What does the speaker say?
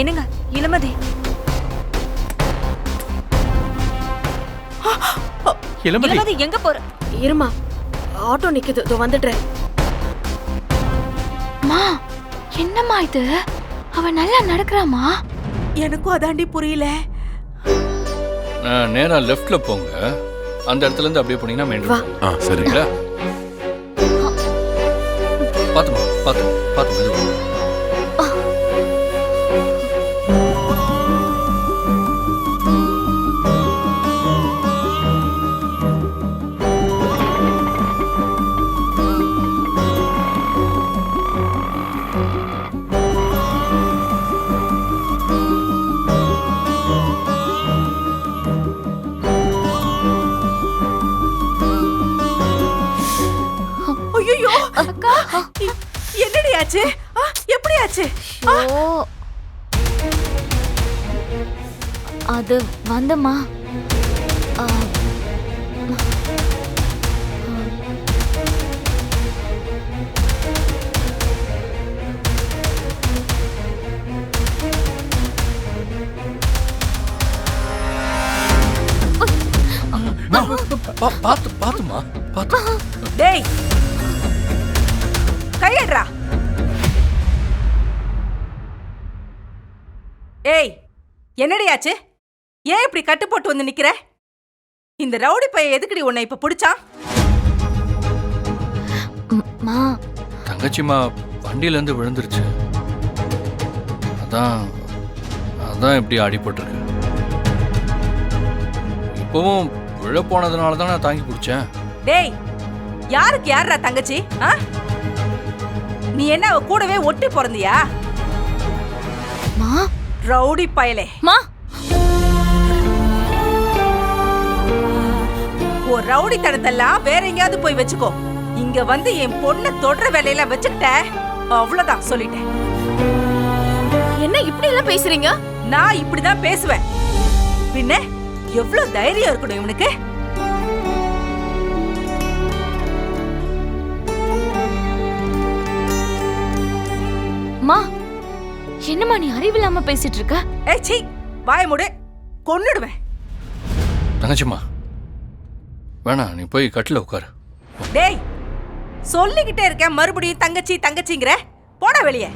என்னங்க இளமதி? இளமதி. எங்க போற? இருமா ஆட்டோ நிக்குது இதோ வந்துடுறேன். மா என்னம்மா இது? அவ நல்லா நடக்கறாமா எனக்கும் அதாண்டி புரியல. நான் நேரா லெஃப்ட்ல போங்க. அந்த இடத்துல இருந்து அப்படியே போனீங்கன்னா மெயின் சரிங்களா பாத்துமா? என்னடி ஆச்சு எப்படி ஆச்சு ஓ அது வந்துமா ஆ, மா, பா- பாத்து பாத்துமா பாத்து. டேய் கையடுறா. ஏய் என்னடி ஆச்சு ஏன் இப்படி கட்டு போட்டு வந்து நிக்கிற? இந்த ரவுடி பையன் எதுக்குடி உன்னை இப்ப பிடிச்சான் ம், மா. தங்கச்சிமா வண்டியில இருந்து விழுந்துருச்சு. அதான் அதான் இப்படி அடிபட்டிருக்கு இப்பவும் விழ போனதுனால தான் நான் தாங்கி பிடிச்சேன். டேய் யாருக்கு யாருடா தங்கச்சி ஆ? நீ என்ன அவ கூடவே ஒட்டி பிறந்தியா? மா? ரவுடி பயலே. மா? ஓ ரவுடி தனத்தெல்லாம் வேற எங்கேயாவது போய் வச்சுக்கோ. இங்க வந்து என் பொண்ணை தொடர வேலையெல்லாம் வச்சுக்கிட்ட. அவ்வளவுதான் சொல்லிட்டேன். என்ன இப்படி எல்லாம் பேசுறீங்க? நான் இப்படிதான் பேசுவேன். பின்ன எவ்வளவு தைரியம் இருக்கணும் இவனுக்கு? மா என்னம்மா நீ அறிவில்லாம பேசிட்டு இருக்க ஏய் சீ வாய மூடு. கொன்னுடுவேன். தங்கச்சிம்மா வேணாம் நீ போய் கட்டில் உட்காரு. டேய் சொல்லிக்கிட்டே இருக்கேன் மறுபடியும் தங்கச்சி தங்கச்சிங்கிற. போடா வெளியே.